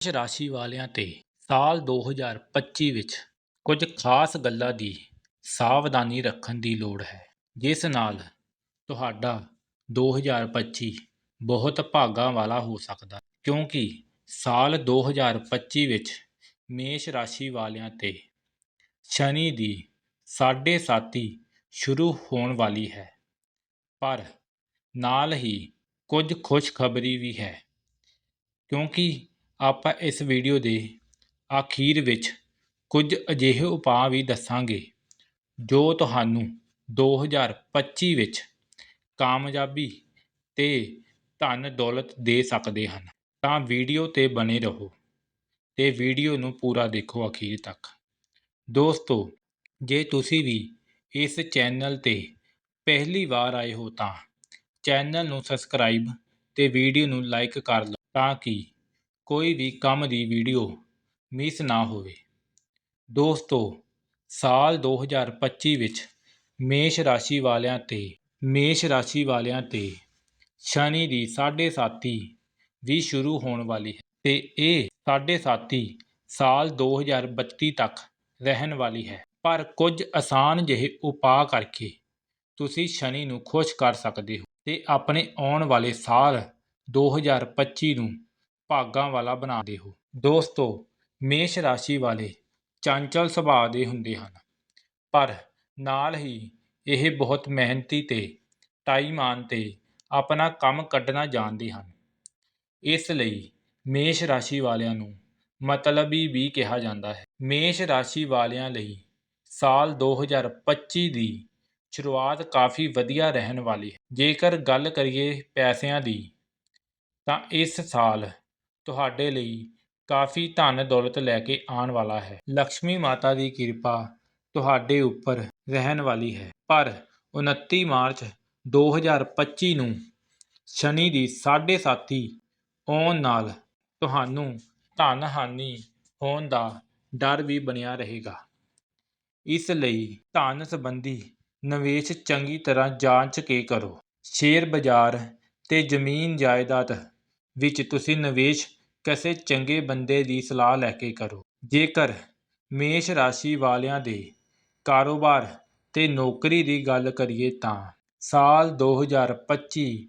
ਮੇਸ਼ ਰਾਸ਼ੀ ਵਾਲਿਆਂ ਤੇ ਸਾਲ 2025 ਵਿੱਚ ਕੁਝ ਖਾਸ ਗੱਲਾਂ ਦੀ ਸਾਵਧਾਨੀ ਰੱਖਣ ਦੀ ਲੋੜ ਹੈ, ਜਿਸ ਨਾਲ ਤੁਹਾਡਾ 2025 ਬਹੁਤ ਭਾਗਾਂ ਵਾਲਾ ਹੋ ਸਕਦਾ ਕਿਉਂਕਿ ਸਾਲ 2025 ਵਿੱਚ ਮੇਸ਼ ਰਾਸ਼ੀ ਵਾਲਿਆਂ ਤੇ ਸ਼ਨੀ ਦੀ ਸਾਢੇ ਸਾਤੀ ਸ਼ੁਰੂ ਹੋਣ ਵਾਲੀ ਹੈ, ਪਰ ਨਾਲ ਹੀ ਕੁਝ ਖੁਸ਼ਖਬਰੀ ਵੀ ਹੈ, ਕਿਉਂਕਿ ਆਪਾਂ ਇਸ ਵੀਡੀਓ ਦੇ ਆਖੀਰ ਵਿੱਚ ਕੁਝ ਅਜਿਹੇ ਉਪਾਅ ਵੀ ਦੱਸਾਂਗੇ ਜੋ ਤੁਹਾਨੂੰ 2025 ਵਿੱਚ ਕਾਮਯਾਬੀ ਤੇ ਧਨ ਦੌਲਤ ਦੇ ਸਕਦੇ ਹਨ। ਤਾਂ ਵੀਡੀਓ ਤੇ ਬਣੇ ਰਹੋ ਤੇ ਵੀਡੀਓ ਨੂੰ ਪੂਰਾ ਦੇਖੋ ਅਖੀਰ ਤੱਕ। ਦੋਸਤੋ, ਜੇ ਤੁਸੀਂ ਵੀ ਇਸ ਚੈਨਲ ਤੇ ਪਹਿਲੀ ਵਾਰ ਆਏ ਹੋ ਤਾਂ ਚੈਨਲ ਨੂੰ ਸਬਸਕ੍ਰਾਈਬ ਤੇ ਵੀਡੀਓ ਨੂੰ ਲਾਈਕ ਕਰ ਲਓ ਤਾਂ ਕਿ ਕੋਈ ਵੀ ਕੰਮ ਦੀ ਵੀਡੀਓ ਮਿਸ ਨਾ ਹੋਵੇ। ਦੋਸਤੋ, ਸਾਲ 2025 ਵਿੱਚ ਮੇਸ਼ ਰਾਸ਼ੀ ਵਾਲਿਆਂ ਤੇ, ਮੇਸ਼ ਰਾਸ਼ੀ ਵਾਲਿਆਂ ਤੇ ਸ਼ਨੀ ਦੀ ਸਾਢੇ ਸਾਤੀ ਵੀ ਸ਼ੁਰੂ ਹੋਣ ਵਾਲੀ ਹੈ ਤੇ ਇਹ ਸਾਢੇ ਸਾਤੀ ਸਾਲ 2032 ਤੱਕ ਰਹਿਣ ਵਾਲੀ ਹੈ। ਪਰ ਕੁਝ ਆਸਾਨ ਜਿਹੇ ਉਪਾਅ ਕਰਕੇ ਤੁਸੀਂ ਸ਼ਨੀ ਨੂੰ ਖੁਸ਼ ਕਰ ਸਕਦੇ ਹੋ ਤੇ ਆਪਣੇ ਆਉਣ ਵਾਲੇ ਸਾਲ 2025 ਨੂੰ ਭਾਗਾਂ ਵਾਲਾ ਬਣਾਦੇ ਹੋ। ਦੋਸਤੋ, ਮੇਸ਼ ਰਾਸ਼ੀ ਵਾਲੇ ਚੰਚਲ ਸੁਭਾਅ ਦੇ ਹੁੰਦੇ ਹਨ। ਪਰ ਨਾਲ ਹੀ ਇਹ ਬਹੁਤ ਮਿਹਨਤੀ ਤੇ ਟਾਈਮਾਨ ਤੇ ਆਪਣਾ ਕੰਮ ਕੱਢਣਾ ਜਾਣਦੇ ਹਨ। ਇਸ ਲਈ ਮੇਸ਼ ਰਾਸ਼ੀ ਵਾਲਿਆਂ ਨੂੰ ਮਤਲਬੀ ਵੀ ਕਿਹਾ ਜਾਂਦਾ ਹੈ। ਮੇਸ਼ ਰਾਸ਼ੀ ਵਾਲਿਆਂ ਲਈ ਸਾਲ 2025 ਦੀ ਸ਼ੁਰੂਆਤ ਕਾਫੀ ਵਧੀਆ ਰਹਿਣ ਵਾਲੀ ਹੈ। ਜੇਕਰ ਗੱਲ ਕਰੀਏ ਪੈਸਿਆਂ ਦੀ, ਤਾਂ ਇਸ ਸਾਲ ਤੁਹਾਡੇ ਲਈ ਕਾਫੀ ਧਨ ਦੌਲਤ ਲੈ ਕੇ ਆਉਣ ਵਾਲਾ ਹੈ। ਲక్ష్ਮੀ ਮਾਤਾ ਦੀ ਕਿਰਪਾ ਤੁਹਾਡੇ ਉੱਪਰ ਰਹਿਣ ਵਾਲੀ ਹੈ। ਪਰ 29 ਮਾਰਚ 2025 ਨੂੰ ਸ਼ਨੀ ਦੀ ਸਾਢੇ ਸਾਤੀ ਆਉਣ ਨਾਲ ਤੁਹਾਨੂੰ ਧਨ ਹਾਨੀ ਹੋਣ ਦਾ ਡਰ ਵੀ ਬਣਿਆ ਰਹੇਗਾ। ਇਸ ਲਈ ਧਨ ਸੰਬੰਧੀ ਨਿਵੇਸ਼ ਚੰਗੀ ਤਰ੍ਹਾਂ ਜਾਂਚ ਕੇ ਕਰੋ। ਸ਼ੇਅਰ ਬਾਜ਼ਾਰ ਤੇ ਜ਼ਮੀਨ ਜਾਇਦਾਦ ਵਿੱਚ ਤੁਸੀਂ ਨਿਵੇਸ਼ ਕਿਸੇ ਚੰਗੇ ਬੰਦੇ ਦੀ ਸਲਾਹ ਲੈ ਕੇ ਕਰੋ। ਜੇਕਰ ਮੇਸ਼ ਰਾਸ਼ੀ ਵਾਲਿਆਂ ਦੇ ਕਾਰੋਬਾਰ ਤੇ ਨੌਕਰੀ ਦੀ ਗੱਲ ਕਰੀਏ ਤਾਂ ਸਾਲ 2025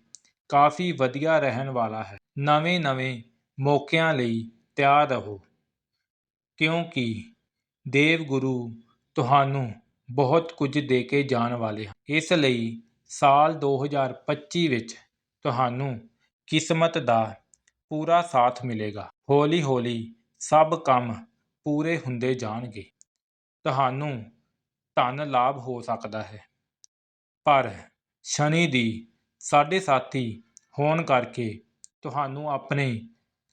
ਕਾਫੀ ਵਧੀਆ ਰਹਿਣ ਵਾਲਾ ਹੈ। ਨਵੇਂ-ਨਵੇਂ ਮੌਕਿਆਂ ਲਈ ਤਿਆਰ ਰਹੋ, ਕਿਉਂਕਿ ਦੇਵ ਗੁਰੂ ਤੁਹਾਨੂੰ ਬਹੁਤ ਕੁਝ ਦੇ ਕੇ ਜਾਣ ਵਾਲੇ ਹਨ। ਇਸ ਲਈ ਸਾਲ 2025 ਵਿੱਚ ਤੁਹਾਨੂੰ ਕਿਸਮਤ ਦਾ ਪੂਰਾ ਸਾਥ ਮਿਲੇਗਾ। ਹੌਲੀ-ਹੌਲੀ ਸਭ ਕੰਮ ਪੂਰੇ ਹੁੰਦੇ ਜਾਣਗੇ। ਤੁਹਾਨੂੰ ਧਨ ਲਾਭ ਹੋ ਸਕਦਾ ਹੈ। ਪਰ ਸ਼ਨੀ ਦੀ ਸਾਢੇ ਸਾਥੀ ਹੋਣ ਕਰਕੇ ਤੁਹਾਨੂੰ ਆਪਣੇ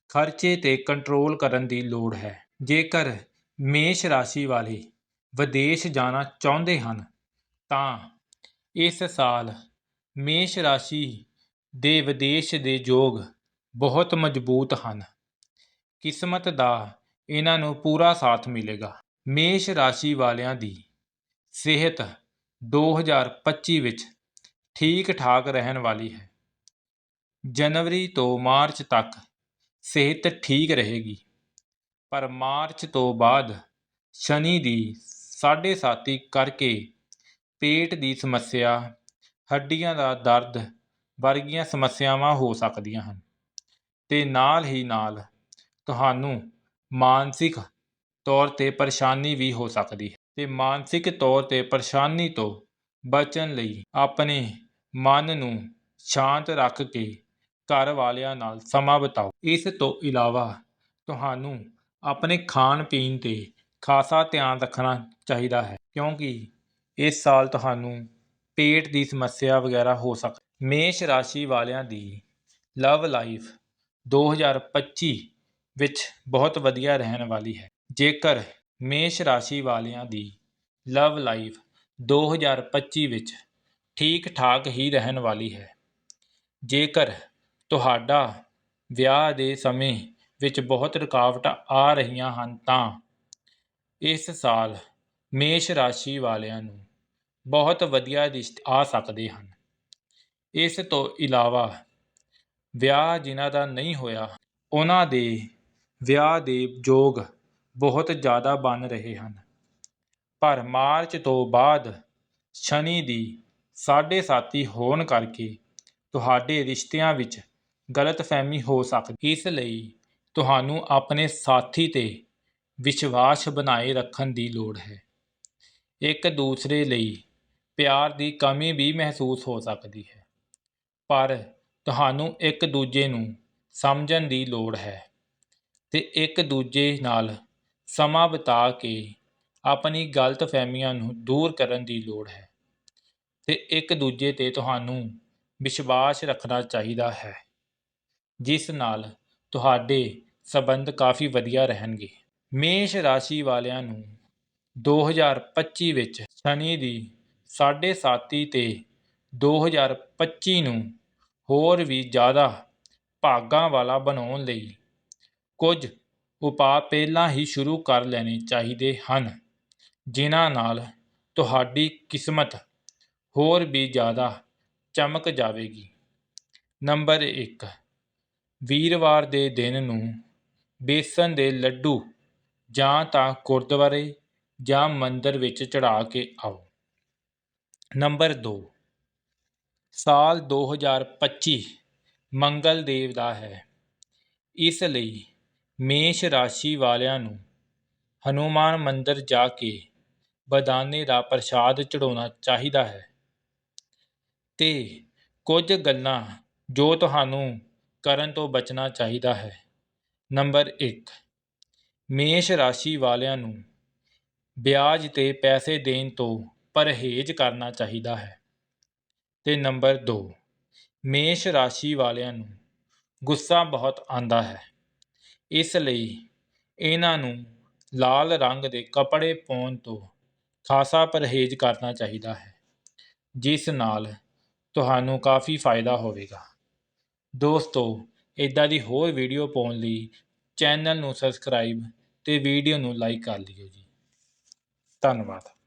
ਖਰਚੇ ਤੇ ਕੰਟਰੋਲ ਕਰਨ ਦੀ ਲੋੜ ਹੈ। ਜੇਕਰ ਮੇਸ਼ ਰਾਸ਼ੀ ਵਾਲੇ ਵਿਦੇਸ਼ ਜਾਣਾ ਚਾਹੁੰਦੇ ਹਨ, ਤਾਂ ਇਸ ਸਾਲ ਮੇਸ਼ ਰਾਸ਼ੀ ਦੇ ਵਿਦੇਸ਼ ਦੇ ਯੋਗ ਬਹੁਤ ਮਜ਼ਬੂਤ ਹਨ। ਕਿਸਮਤ ਦਾ ਇਹਨਾਂ ਨੂੰ ਪੂਰਾ ਸਾਥ ਮਿਲੇਗਾ। ਮੇਸ਼ ਰਾਸ਼ੀ ਵਾਲਿਆਂ ਦੀ ਸਿਹਤ 2025 ਵਿੱਚ ਠੀਕ ਠਾਕ ਰਹਿਣ ਵਾਲੀ ਹੈ। ਜਨਵਰੀ ਤੋਂ ਮਾਰਚ ਤੱਕ ਸਿਹਤ ਠੀਕ ਰਹੇਗੀ। ਪਰ ਮਾਰਚ ਤੋਂ ਬਾਅਦ ਸ਼ਨੀ ਦੀ ਸਾਢੇ ਸਾਤੀ ਕਰਕੇ ਪੇਟ ਦੀ ਸਮੱਸਿਆ, ਹੱਡੀਆਂ ਦਾ ਦਰਦ ਵਰਗੀਆਂ ਸਮੱਸਿਆਵਾਂ ਹੋ ਸਕਦੀਆਂ ਹਨ। ਤੇ ਨਾਲ ਹੀ ਨਾਲ ਤੁਹਾਨੂੰ ਮਾਨਸਿਕ ਤੌਰ ਤੇ ਪਰੇਸ਼ਾਨੀ ਵੀ ਹੋ ਸਕਦੀ ਹੈ। ਤੇ ਮਾਨਸਿਕ ਤੌਰ ਤੇ ਪਰੇਸ਼ਾਨੀ ਤੋਂ ਬਚਣ ਲਈ ਆਪਣੇ ਮਨ ਨੂੰ ਸ਼ਾਂਤ ਰੱਖ ਕੇ ਘਰ ਵਾਲਿਆਂ ਨਾਲ ਸਮਾਂ ਬਿਤਾਓ। ਇਸ ਤੋਂ ਇਲਾਵਾ ਤੁਹਾਨੂੰ ਆਪਣੇ ਖਾਣ ਪੀਣ ਤੇ ਖਾਸਾ ਧਿਆਨ ਰੱਖਣਾ ਚਾਹੀਦਾ ਹੈ, ਕਿਉਂਕਿ ਇਸ ਸਾਲ ਤੁਹਾਨੂੰ ਪੇਟ ਦੀ ਸਮੱਸਿਆ ਵਗੈਰਾ ਹੋ ਸਕਦੀ ਮੇਸ਼ ਰਾਸ਼ੀ ਵਾਲਿਆਂ ਦੀ ਲਵ ਲਾਈਫ 2025 ਵਿੱਚ ਬਹੁਤ ਵਧੀਆ ਰਹਿਣ ਵਾਲੀ ਹੈ। ਜੇਕਰ ਮੇਸ਼ ਰਾਸ਼ੀ ਵਾਲਿਆਂ ਦੀ ਲਵ ਲਾਈਫ 2025 ਵਿੱਚ ਠੀਕ ਠਾਕ ਹੀ ਰਹਿਣ ਵਾਲੀ ਹੈ। ਜੇਕਰ ਤੁਹਾਡਾ ਵਿਆਹ ਦੇ ਸਮੇਂ ਵਿੱਚ ਬਹੁਤ ਰੁਕਾਵਟਾਂ ਆ ਰਹੀਆਂ ਹਨ ਤਾਂ ਇਸ ਸਾਲ ਮੇਸ਼ ਰਾਸ਼ੀ ਵਾਲਿਆਂ ਨੂੰ ਬਹੁਤ ਵਧੀਆ ਰਿਸ਼ਤੇ ਆ ਸਕਦੇ ਹਨ। ਇਸ ਤੋਂ ਇਲਾਵਾ ਵਿਆਹ ਜਿਨ੍ਹਾਂ ਦਾ ਨਹੀਂ ਹੋਇਆ, ਉਹਨਾਂ ਦੇ ਵਿਆਹ ਦੇ ਯੋਗ ਬਹੁਤ ਜ਼ਿਆਦਾ ਬਣ ਰਹੇ ਹਨ। ਪਰ ਮਾਰਚ ਤੋਂ ਬਾਅਦ ਸ਼ਨੀ ਦੀ ਸਾਢੇ ਸਾਤੀ ਹੋਣ ਕਰਕੇ ਤੁਹਾਡੇ ਰਿਸ਼ਤਿਆਂ ਵਿੱਚ ਗਲਤਫਹਿਮੀ ਹੋ ਸਕਦੀ ਇਸ ਲਈ ਤੁਹਾਨੂੰ ਆਪਣੇ ਸਾਥੀ ਤੇ ਵਿਸ਼ਵਾਸ ਬਣਾਏ ਰੱਖਣ ਦੀ ਲੋੜ ਹੈ। ਇੱਕ ਦੂਸਰੇ ਲਈ ਪਿਆਰ ਦੀ ਕਮੀ ਵੀ ਮਹਿਸੂਸ ਹੋ ਸਕਦੀ ਹੈ। ਪਰ ਤੁਹਾਨੂੰ ਇੱਕ ਦੂਜੇ ਨੂੰ ਸਮਝਣ ਦੀ ਲੋੜ ਹੈ ਅਤੇ ਇੱਕ ਦੂਜੇ ਨਾਲ ਸਮਾਂ ਬਿਤਾ ਕੇ ਆਪਣੀ ਗਲਤਫਹਿਮੀਆਂ ਨੂੰ ਦੂਰ ਕਰਨ ਦੀ ਲੋੜ ਹੈ ਅਤੇ ਇੱਕ ਦੂਜੇ ਤੇ ਤੁਹਾਨੂੰ ਵਿਸ਼ਵਾਸ ਰੱਖਣਾ ਚਾਹੀਦਾ ਹੈ, ਜਿਸ ਨਾਲ ਤੁਹਾਡੇ ਸੰਬੰਧ ਕਾਫੀ ਵਧੀਆ ਰਹਿਣਗੇ। ਮੇਸ਼ ਰਾਸ਼ੀ ਵਾਲਿਆਂ ਨੂੰ 2025 ਵਿੱਚ ਸ਼ਨੀ ਦੀ ਸਾਢੇ ਸਾਤੀ ਤੇ 2025 ਨੂੰ ਹੋਰ ਵੀ ਜ਼ਿਆਦਾ ਭਾਗਾਂ ਵਾਲਾ ਬਣਾਉਣ ਲਈ ਕੁਝ ਉਪਾਅ ਪਹਿਲਾਂ ਹੀ ਸ਼ੁਰੂ ਕਰ ਲੈਣੇ ਚਾਹੀਦੇ ਹਨ, ਜਿਨ੍ਹਾਂ ਨਾਲ ਤੁਹਾਡੀ ਕਿਸਮਤ ਹੋਰ ਵੀ ਜ਼ਿਆਦਾ ਚਮਕ ਜਾਵੇਗੀ। ਨੰਬਰ ਇੱਕ, ਵੀਰਵਾਰ ਦੇ ਦਿਨ ਨੂੰ ਬੇਸਨ ਦੇ ਲੱਡੂ ਜਾਂ ਤਾਂ ਗੁਰਦੁਆਰੇ ਜਾਂ ਮੰਦਰ ਵਿੱਚ ਚੜ੍ਹਾ ਕੇ ਆਓ। ਨੰਬਰ ਦੋ ਸਾਲ 2025 ਮੰਗਲ ਦੇਵ ਦਾ ਹੈ। ਇਸ ਲਈ ਮੇਸ਼ ਰਾਸ਼ੀ ਵਾਲਿਆਂ ਨੂੰ ਹਨੂੰਮਾਨ ਮੰਦਿਰ ਜਾ ਕੇ ਬਦਾਨੇ ਦਾ ਪ੍ਰਸ਼ਾਦ ਚੜਾਉਣਾ ਚਾਹੀਦਾ ਹੈ। ਤੇ ਕੁਝ ਗੱਲਾਂ ਜੋ ਤੁਹਾਨੂੰ ਕਰਨ ਤੋਂ ਬਚਣਾ ਚਾਹੀਦਾ ਹੈ। ਨੰਬਰ 1 ਮੇਸ਼ ਰਾਸ਼ੀ ਵਾਲਿਆਂ ਨੂੰ ਵਿਆਜ ਤੇ ਪੈਸੇ ਦੇਣ ਤੋਂ ਪਰਹੇਜ਼ ਕਰਨਾ ਚਾਹੀਦਾ ਹੈ। ਤੇ ਨੰਬਰ ਦੋ, ਮੇਸ਼ ਰਾਸ਼ੀ ਵਾਲਿਆਂ ਨੂੰ ਗੁੱਸਾ ਬਹੁਤ ਆਉਂਦਾ ਹੈ। ਇਸ ਲਈ ਇਹਨਾਂ ਨੂੰ ਲਾਲ ਰੰਗ ਦੇ ਕੱਪੜੇ ਪਾਉਣ ਤੋਂ ਖਾਸਾ ਪਰਹੇਜ਼ ਕਰਨਾ ਚਾਹੀਦਾ ਹੈ, ਜਿਸ ਨਾਲ ਤੁਹਾਨੂੰ ਕਾਫੀ ਫਾਇਦਾ ਹੋਵੇਗਾ। ਦੋਸਤੋ ਇਦਾਂ ਦੀ ਹੋਰ ਵੀਡੀਓ ਪਾਉਣ ਲਈ ਚੈਨਲ ਨੂੰ ਸਬਸਕ੍ਰਾਈਬ ਤੇ ਵੀਡੀਓ ਨੂੰ ਲਾਈਕ ਕਰ ਲਿਓ ਜੀ। ਧੰਨਵਾਦ।